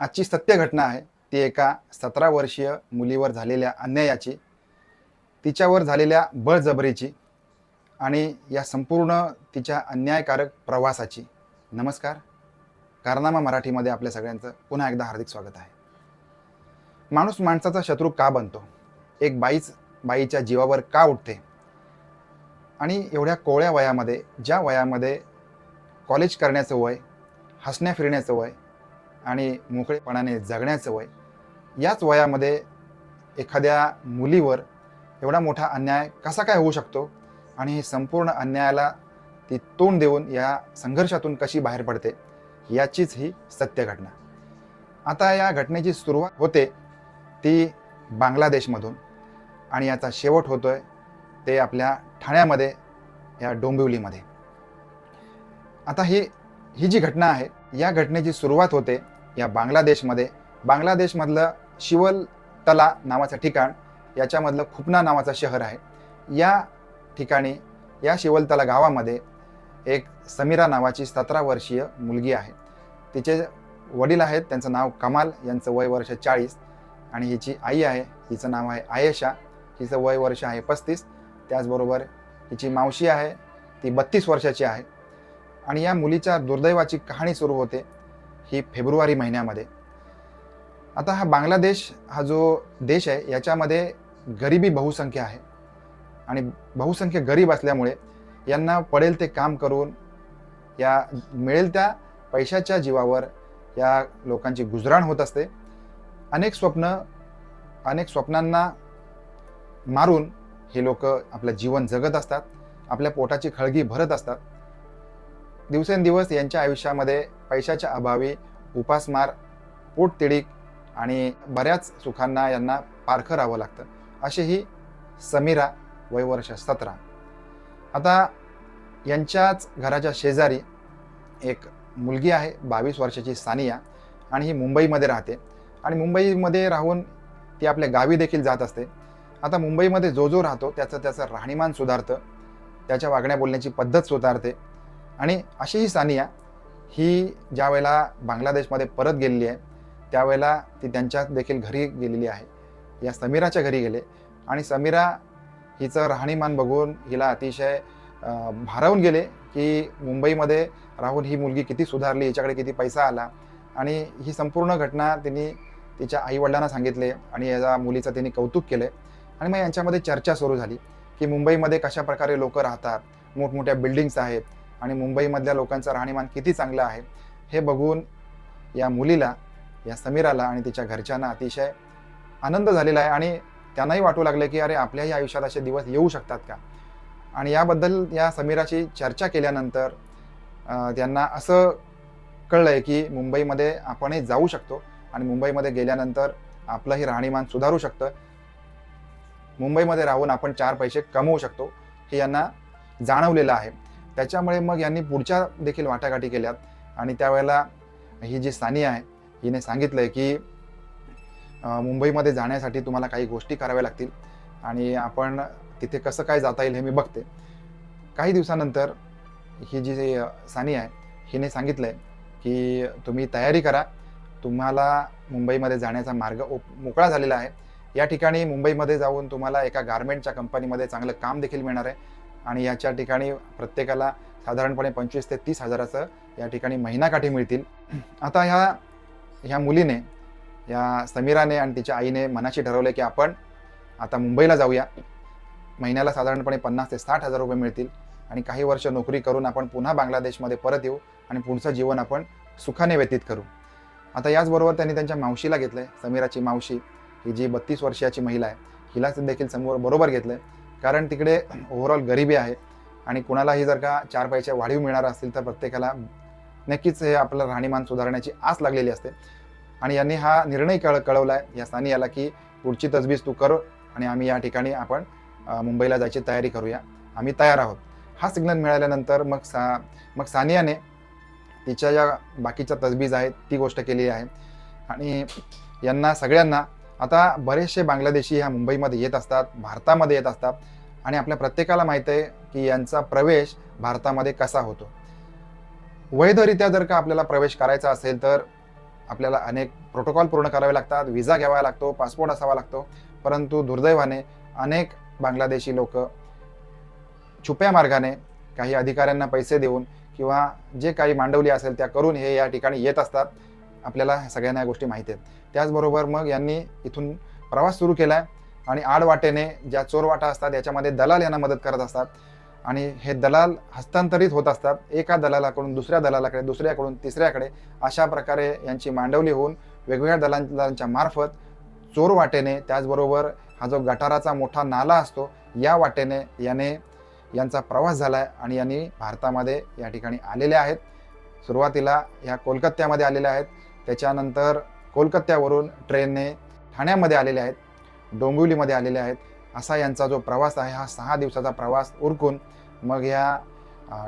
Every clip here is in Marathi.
आजची सत्य घटना आहे ती एका सतरा वर्षीय मुलीवर झालेल्या अन्यायाची तिच्यावर झालेल्या बळजबरीची आणि या संपूर्ण तिच्या अन्यायकारक प्रवासाची. नमस्कार. कारनामा मराठीमध्ये आपल्या सगळ्यांचं पुन्हा एकदा हार्दिक स्वागत आहे. माणूस माणसाचा शत्रू का बनतो? एक बाईच बाईच्या जीवावर का उठते? आणि एवढ्या कोवळ्या वयामध्ये ज्या वयामध्ये कॉलेज करण्याचं वय हसण्या फिरण्याचं वय आणि मोकळेपणाने जगण्याचं वय याच वयामध्ये एखाद्या मुलीवर एवढा मोठा अन्याय कसा काय होऊ शकतो? आणि संपूर्ण अन्यायाला ती तोंड देऊन या संघर्षातून कशी बाहेर पडते? याचीच ही सत्य घटना. आता या घटनेची सुरुवात होते ती बांगलादेशमधून. आणि याचा शेवट होतो आहे ते आपल्या ठाण्यामध्ये या डोंबिवलीमध्ये. आता ही ही जी घटना आहे या घटनेची सुरुवात होते या बांगलादेशमध्ये. बांगलादेशमधलं शिवल तला नावाचं ठिकाण याच्यामधलं खुपना नावाचं शहर आहे. या ठिकाणी या शिवलतला गावामध्ये एक समीरा नावाची सतरा वर्षीय मुलगी आहे. तिचे वडील आहेत त्यांचं नाव कमाल यांचं वय वर्ष चाळीस आणि हिची आई आहे हिचं नाव आहे आयेशा हिचं वय वर्ष आहे पस्तीस. त्याचबरोबर हिची मावशी आहे ती बत्तीस वर्षाची आहे. आणि या मुलीच्या दुर्दैवाची कहाणी सुरू होते. ही फेब्रुवारी महिन्यामध्ये. आता हा बांगलादेश हा जो देश आहे याच्यामध्ये गरिबी बहुसंख्य आहे. आणि बहुसंख्य गरीब असल्यामुळे यांना पडेल ते काम करून या मिळेल त्या पैशाच्या जीवावर या लोकांची गुजराण होत असते. अनेक स्वप्न अनेक स्वप्नांना मारून हे लोक आपलं जीवन जगत असतात. आपल्या पोटाची खळगी भरत असतात. दिवसेंदिवस यांच्या आयुष्यामध्ये पैशाच्या अभावी उपासमार पोटतिडीक आणि बऱ्याच सुखांना यांना पारखं राहावं लागतं. अशी ही समीरा वयवर्ष सतरा. आता यांच्याच घराच्या शेजारी एक मुलगी आहे बावीस वर्षाची सानिया आणि ही मुंबईमध्ये राहते. आणि मुंबईमध्ये राहून ती आपल्या गावी देखील जात असते. आता मुंबईमध्ये जो जो राहतो त्याचं त्याचं राहणीमान सुधारतं. त्याच्या वागण्या बोलण्याची पद्धत सुधारते. आणि अशी ही सानिया ही ज्या वेळेला बांगलादेशमध्ये परत गेलेली आहे त्यावेळेला ती त्यांच्या देखील घरी गेलेली आहे. या समीराच्या घरी गेले. आणि समीरा हिचं राहणीमान बघून हिला अतिशय भारावून गेले की मुंबईमध्ये राहून ही मुलगी किती सुधारली हिच्याकडे किती पैसा आला. आणि ही संपूर्ण घटना तिने तिच्या आईवडिलांना सांगितले आणि याचा मुलीचं तिने कौतुक केले. आणि मग यांच्यामध्ये चर्चा सुरू झाली की मुंबईमध्ये कशा प्रकारे लोक राहतात मोठमोठ्या बिल्डिंग्स आहेत आणि मुंबईमधल्या लोकांचं राहणीमान किती चांगलं आहे हे बघून या मुलीला या समीराला आणि तिच्या घरच्यांना अतिशय आनंद झालेला आहे आणि त्यांनाही वाटू लागलं की अरे आपल्याही आयुष्यात असे दिवस येऊ शकतात का? आणि याबद्दल या समीराची चर्चा केल्यानंतर त्यांना असं कळलं आहे की मुंबईमध्ये आपणही जाऊ शकतो आणि मुंबईमध्ये गेल्यानंतर आपलंही राहणीमान सुधारू शकतं. मुंबईमध्ये राहून आपण चार पैसे कमवू शकतो हे यांना जाणवलेलं आहे. त्याच्यामुळे मग यांनी पुढच्या देखील वाटाघाटी केल्यात. आणि त्यावेळेला ही जी सानिया आहे हिने सांगितलंय की मुंबईमध्ये जाण्यासाठी तुम्हाला काही गोष्टी कराव्या लागतील. आणि आपण तिथे कसं काय जाता येईल हे मी बघते. काही दिवसानंतर ही जी अं, सानिया आहे हिने सांगितलंय की तुम्ही तयारी करा. तुम्हाला मुंबईमध्ये जाण्याचा मार्ग मोकळा झालेला आहे. या ठिकाणी मुंबईमध्ये जाऊन तुम्हाला एका गारमेंटच्या कंपनीमध्ये चांगलं काम देखील मिळणार आहे. आणि याच्या ठिकाणी प्रत्येकाला साधारणपणे पंचवीस ते तीस हजाराचं या ठिकाणी महिनाकाठी मिळतील. आता ह्या ह्या मुलीने या समीराने आणि तिच्या आईने मनाशी ठरवले की आपण आता मुंबईला जाऊया. महिन्याला साधारणपणे पन्नास ते साठ हजार रुपये मिळतील आणि काही वर्ष नोकरी करून आपण पुन्हा बांगलादेशमध्ये परत येऊ आणि पुढचं जीवन आपण सुखाने व्यतीत करू. आता याचबरोबर त्यांनी त्यांच्या मावशीला घेतलं आहे समीराची मावशी ही जी बत्तीस वर्षाची महिला आहे हिला देखील समोर बरोबर घेतलं आहे कारण तिकडे ओव्हरऑल गरिबी आहे आणि कुणालाही जर का चार पैसे वाढीव मिळणार असतील तर प्रत्येकाला नक्कीच हे आपलं राहणीमान सुधारण्याची आस लागलेली असते. आणि यांनी हा निर्णय कळ कळवला आहे या सानियाला की पुढची तजवीज तू कर आणि आम्ही या ठिकाणी आपण मुंबईला जायची तयारी करूया. आम्ही तयार आहोत. हा सिग्नल मिळाल्यानंतर मग सा मग सानियाने तिच्या ज्या बाकीच्या तजबीज आहेत ती गोष्ट केली आहे. आणि यांना सगळ्यांना आता बरेचसे बांगलादेशी ह्या मुंबईमध्ये येत असतात भारतामध्ये येत असतात. आणि आपल्या प्रत्येकाला माहीत आहे की यांचा प्रवेश भारतामध्ये कसा होतो. वैधरित्या जर का आपल्याला प्रवेश करायचा असेल तर आपल्याला अनेक प्रोटोकॉल पूर्ण करावे लागतात विजा घ्यावा लागतो पासपोर्ट असावा लागतो. परंतु दुर्दैवाने अनेक बांगलादेशी लोक छुप्या मार्गाने काही अधिकाऱ्यांना पैसे देऊन किंवा जे काही मांडवली असेल त्या करून हे या ठिकाणी येत असतात. आपल्याला सगळ्यांना या गोष्टी माहिती आहेत. त्याचबरोबर मग यांनी इथून प्रवास सुरू केला आहे आणि आडवाटेने ज्या चोरवाटा असतात याच्यामध्ये दलाल यांना मदत करत असतात. आणि हे दलाल हस्तांतरित होत असतात एका दलालाकडून दुसऱ्या दलालाकडे दुसऱ्याकडून तिसऱ्याकडे अशा प्रकारे यांची मांडवली होऊन वेगवेगळ्या दलालांच्या मार्फत चोर वाटेने त्याचबरोबर हा जो गटाराचा मोठा नाला असतो या वाटेने याने यांचा प्रवास झाला आहे आणि यांनी भारतामध्ये या ठिकाणी आलेले आहेत. सुरुवातीला या कोलकात्यामध्ये आलेल्या आहेत. त्याच्यानंतर कोलकात्यावरून ट्रेनने ठाण्यामध्ये आलेले आहेत डोंबिवलीमध्ये आलेले आहेत. असा यांचा जो प्रवास आहे हा सहा दिवसाचा प्रवास उरकून मग या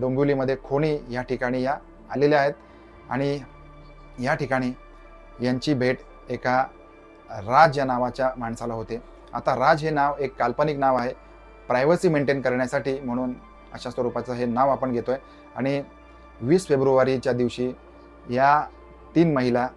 डोंबिवलीमध्ये खोणी या ठिकाणी या आलेल्या आहेत. आणि या ठिकाणी यांची भेट एका राज या नावाच्या माणसाला होते. आता राज हे नाव एक काल्पनिक नाव आहे. प्रायव्हसी मेंटेन करण्यासाठी म्हणून अशा स्वरूपाचं हे नाव आपण घेतो आहे आणि वीस फेब्रुवारीच्या दिवशी या तीन महिला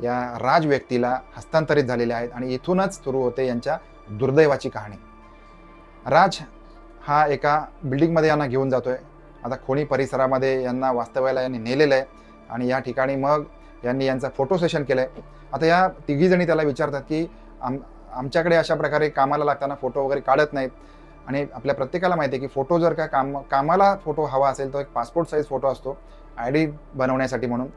या राज व्यक्तीला हस्तांतरित झालेल्या आहेत आणि इथूनच सुरू होते यांच्या दुर्दैवाची कहाणी. राज हा एका बिल्डिंगमध्ये यांना घेऊन जातो आहे आता खोणी परिसरामध्ये यांना वास्तव्याला यांनी नेलेलं आहे आणि या ठिकाणी मग यांनी यांचा फोटो सेशन केलं आहे आता या तिघीजणी त्याला विचारतात की आम आमच्याकडे अशा प्रकारे कामाला लागताना फोटो वगैरे काढत नाहीत आणि आपल्या प्रत्येकाला माहिती आहे की फोटो जर का काम कामाला फोटो हवा असेल तर एक पासपोर्ट साईज फोटो असतो आय डी बनवण्यासाठी म्हणून.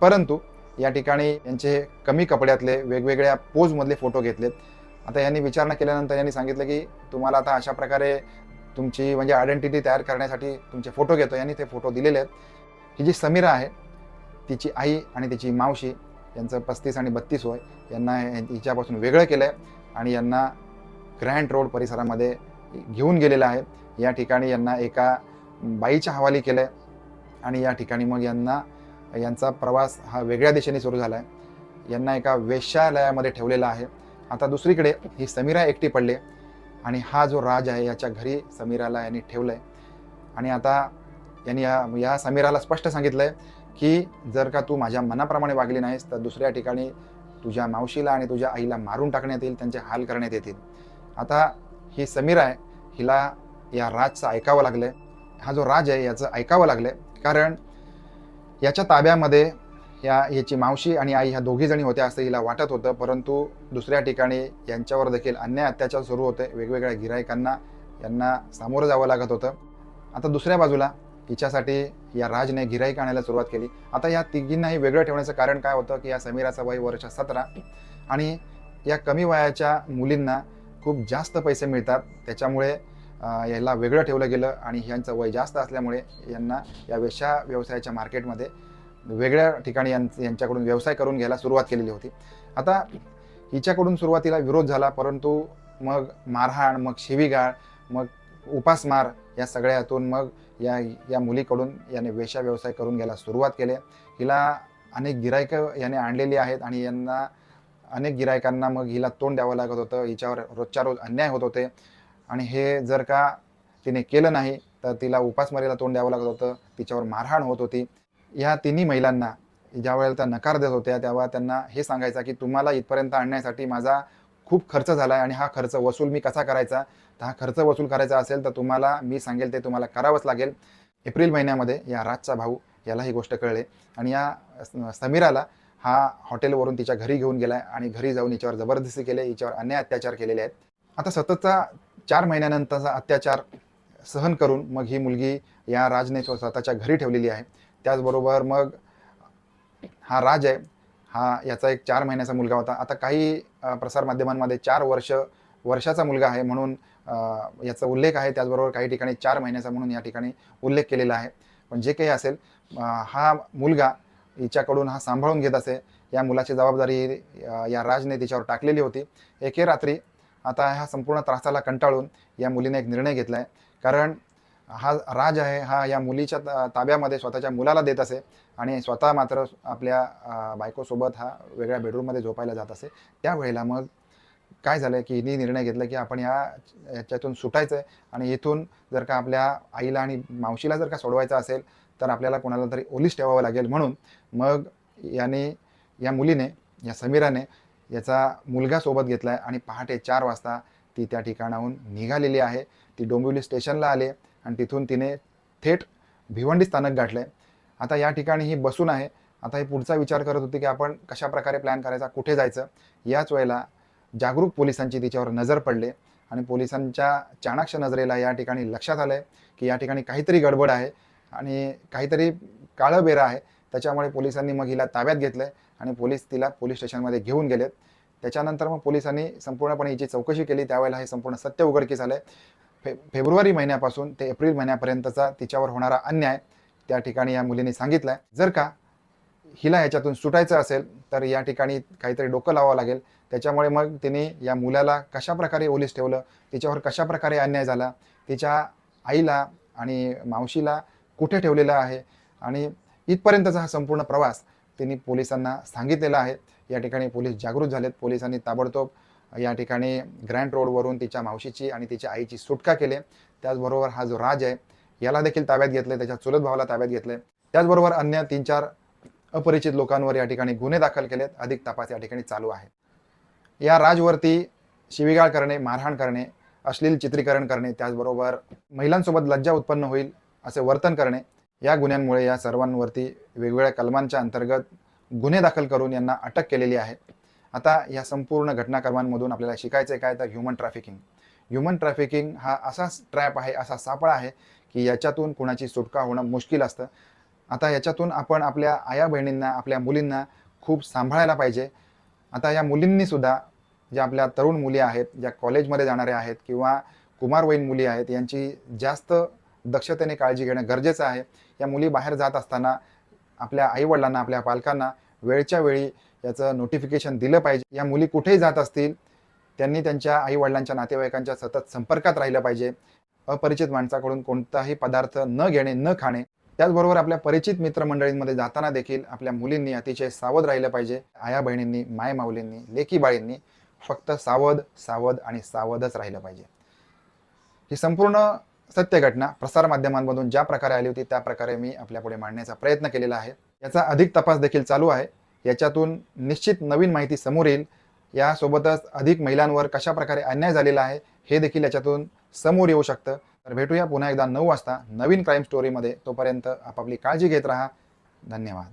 परंतु या ठिकाणी यांचे कमी कपड्यातले वेगवेगळ्या पोजमधले फोटो घेतलेत. आता यांनी विचारणा केल्यानंतर यांनी सांगितलं की तुम्हाला आता अशा प्रकारे तुमची म्हणजे आयडेंटिटी तयार करण्यासाठी तुमचे फोटो घेतो. यांनी ते फोटो दिलेले आहेत. ही जी समीरा आहे तिची आई आणि तिची मावशी यांचं पस्तीस आणि बत्तीस वय यांना हिच्यापासून वेगळं केलं आहे आणि यांना ग्रँड रोड परिसरामध्ये घेऊन गेलेलं आहे. या ठिकाणी यांना एका बाईच्या हवाली केलं आहे आणि या ठिकाणी मग यांना यांचा प्रवास हा वेगळ्या दिशेने सुरू झाला आहे यांना एका वेश्यालयामध्ये ठेवलेला आहे. आता दुसरीकडे ही समीरा एकटी पडली आणि हा जो राज आहे याच्या घरी समीराला यांनी ठेवलं आहे आणि आता यांनी या या समीराला स्पष्ट सांगितलं आहे की जर का तू माझ्या मनाप्रमाणे वागली नाहीस तर दुसऱ्या ठिकाणी तुझ्या मावशीला आणि तुझ्या आईला मारून टाकण्यात येईल त्यांचे हाल करण्यात येतील. आता ही समीरा आहे हिला या राजचं ऐकावं लागलं हा जो राज आहे याचं ऐकावं लागलं कारण याच्या ताब्यामध्ये या याची मावशी आणि आई ह्या दोघी जणी होत्या असं हिला वाटत होतं. परंतु दुसऱ्या ठिकाणी यांच्यावर देखील अन्याय अत्याचार सुरू होते. वेगवेगळ्या गिरायकांना यांना सामोरं जावं लागत होतं. आता दुसऱ्या बाजूला हिच्यासाठी या राजने गिराईक आणायला सुरुवात केली. आता या तिघींनाही वेगळं ठेवण्याचं कारण काय होतं की या समीराचं वय वर्ष सतरा आणि या कमी वयाच्या मुलींना खूप जास्त पैसे मिळतात. त्याच्यामुळे याला वेगळं ठेवलं गेलं आणि यांचं वय जास्त असल्यामुळे यांना या वेशा व्यवसायाच्या मार्केटमध्ये वेगळ्या ठिकाणी यां- यांच्याकडून व्यवसाय करून घ्यायला सुरुवात केलेली होती. आता हिच्याकडून सुरुवातीला विरोध झाला परंतु मग मारहाण मग शिवीगाळ मग उपासमार या सगळ्यातून मग या या मुलीकडून याने वेशा व्यवसाय करून घ्यायला सुरुवात केली. हिला अनेक गिरायकं याने आणलेली आहेत आणि यांना अनेक गिरायकांना मग हिला तोंड द्यावं लागत होतं. हिच्यावर रोजच्या रोज अन्याय होत होते. आणि हे जर का तिने केलं नाही तर तिला उपासमारीला तोंड द्यावं लागत होतं तिच्यावर मारहाण होत होती. या तिन्ही महिलांना ज्या वेळेला त्या नकार देत होत्या तेव्हा त्यांना हे सांगायचं की तुम्हाला इथपर्यंत आणण्यासाठी माझा खूप खर्च झाला आहे आणि हा खर्च वसूल मी कसा करायचा? तर हा खर्च वसूल करायचा असेल तर तुम्हाला मी सांगेल ते तुम्हाला करावंच लागेल. एप्रिल महिन्यामध्ये या राजचा भाऊ याला ही गोष्ट कळले आणि या समीराला हा हॉटेलवरून तिच्या घरी घेऊन गेला आणि घरी जाऊन हिच्यावर जबरदस्ती केले हिच्यावर अन्याय अत्याचार केलेले आहेत. आता सततचा चार महिन्यानंतरचा अत्याचार सहन करून मग ही मुलगी या राजने स्व- स्वतःच्या घरी ठेवलेली आहे. त्याचबरोबर मग हा राज आहे हा याचा एक चार महिन्याचा मुलगा होता. आता काही प्रसारमाध्यमांमध्ये चार वर्ष वर्षाचा मुलगा आहे म्हणून याचा उल्लेख आहे. त्याचबरोबर काही ठिकाणी चार महिन्याचा म्हणून या ठिकाणी उल्लेख केलेला आहे. पण जे काही असेल हा मुलगा हिच्याकडून हा सांभाळून घेत असे या मुलाची जबाबदारी या राजने तिच्यावर टाकलेली होती. एके रात्री आता ह्या संपूर्ण त्रासाला कंटाळून या मुलीने एक निर्णय घेतला आहे कारण हा राज आहे हा या मुलीच्या ताब्यामध्ये स्वतःच्या मुलाला देत असे आणि स्वतः मात्र आपल्या बायकोसोबत हा वेगळ्या बेडरूममध्ये झोपायला जात असे. त्यावेळेला मग काय झालं की हिने निर्णय घेतला की आपण या याच्यातून सुटायचं आहे आणि इथून जर का आपल्या आईला आणि मावशीला जर का सोडवायचं असेल तर आपल्याला कोणाला तरी ओलीस ठेवावं लागेल. म्हणून मग याने या मुलीने या समीराने याचा मुलगा सोबत घेतला आहे आणि पहाटे चार वाजता ती त्या ठिकाणाहून निघालेली आहे. ती डोंबिवली स्टेशनला आले आणि तिथून तिने थेट भिवंडी स्थानक गाठलं आहे आता या ठिकाणी ही बसून आहे. आता हे पुढचा विचार करत होती की आपण कशाप्रकारे प्लॅन करायचा कुठे जायचं? याच वेळेला जागरूक पोलिसांची तिच्यावर नजर पडले आणि पोलिसांच्या चाणाक्ष नजरेला या ठिकाणी लक्षात आलं आहे की या ठिकाणी काहीतरी गडबड आहे आणि काहीतरी काळं बेरा आहे. त्याच्यामुळे पोलिसांनी मग हिला ताब्यात घेतलं आहे आणि पोलीस तिला पोलीस स्टेशनमध्ये घेऊन गेलेत. त्याच्यानंतर मग पोलिसांनी संपूर्णपणे हिची चौकशी केली त्यावेळेला हे संपूर्ण सत्य उघडकीस आलं फे फेब्रुवारी महिन्यापासून ते एप्रिल महिन्यापर्यंतचा तिच्यावर होणारा अन्याय त्या ठिकाणी या मुलीने सांगितलं आहे जर का हिला ह्याच्यातून सुटायचं असेल तर या ठिकाणी काहीतरी डोकं लावावं लागेल. त्याच्यामुळे मग तिने या मुलाला कशा प्रकारे ओलीस ठेवलं तिच्यावर कशा प्रकारे अन्याय झाला तिच्या आईला आणि मावशीला कुठे ठेवलेलं आहे आणि इथपर्यंतचा हा संपूर्ण प्रवास तिने पोलिसांना सांगितलेलं आहे. या ठिकाणी पोलीस जागृत झालेत. पोलिसांनी ताबडतोब या ठिकाणी ग्रँड रोडवरून तिच्या मावशीची आणि तिच्या आईची सुटका केली. त्याचबरोबर हा जो राज आहे याला देखील ताब्यात घेतलं. त्याच्या चुलत भावाला ताब्यात घेतले. त्याचबरोबर अन्य तीन चार अपरिचित लोकांवर या ठिकाणी गुन्हे दाखल केलेत. अधिक तपास या ठिकाणी चालू आहे. या राजवरती शिवीगाळ करणे मारहाण करणे अश्लील चित्रीकरण करणे त्याचबरोबर महिलांसोबत लज्जा उत्पन्न होईल असे वर्तन करणे या गुन्ह्यांमुळे या सर्वांवरती वेगवेगळ्या कलमांच्या अंतर्गत गुन्हे दाखल करून यांना अटक केलेली आहे. आता या संपूर्ण घटनाक्रमांमधून आपल्याला शिकायचं आहे काय तर ह्युमन ट्रॅफिकिंग ह्युमन ट्रॅफिकिंग हा असा ट्रॅप आहे असा सापळा आहे की याच्यातून कुणाची सुटका होणं मुश्किल असतं. आता याच्यातून आपण आपल्या आया बहिणींना आपल्या मुलींना खूप सांभाळायला पाहिजे. आता या मुलींनी सुद्धा ज्या आपल्या तरुण मुली आहेत ज्या कॉलेजमध्ये जाणाऱ्या आहेत किंवा कुमारवयीन मुली आहेत यांची जास्त दक्षतेने काळजी घेणं गरजेचं आहे. या मुली बाहेर जात असताना आपल्या आईवडिलांना आपल्या पालकांना वेळच्या वेळी याचं नोटिफिकेशन दिलं पाहिजे. या मुली कुठेही जात असतील त्यांनी त्यांच्या आईवडिलांच्या नातेवाईकांच्या सतत संपर्कात राहिलं पाहिजे. अपरिचित माणसाकडून कोणताही पदार्थ न घेणे न खाणे. त्याचबरोबर आपल्या परिचित मित्रमंडळींमध्ये जाताना देखील आपल्या मुलींनी अतिशय सावध राहिलं पाहिजे. आया बहिणींनी माय माऊलींनी लेकी बाळींनी फक्त सावध सावध आणि सावधच राहिलं पाहिजे. ही संपूर्ण सत्य घटना प्रसारमाध्यमांमधून ज्या प्रकारे आली होती त्या प्रकारे मी आपल्यापुढे मांडण्याचा प्रयत्न केलेला आहे. याचा अधिक तपास देखील चालू आहे. याच्यातून निश्चित नवीन माहिती समोर येईल. यासोबतच अधिक महिलांवर कशा प्रकारे अन्याय झालेला आहे हे देखील याच्यातून समोर येऊ शकतं. तर भेटूया पुन्हा एकदा नऊ वाजता नवीन क्राईम स्टोरीमध्ये तोपर्यंत आपापली काळजी घेत राहा. धन्यवाद.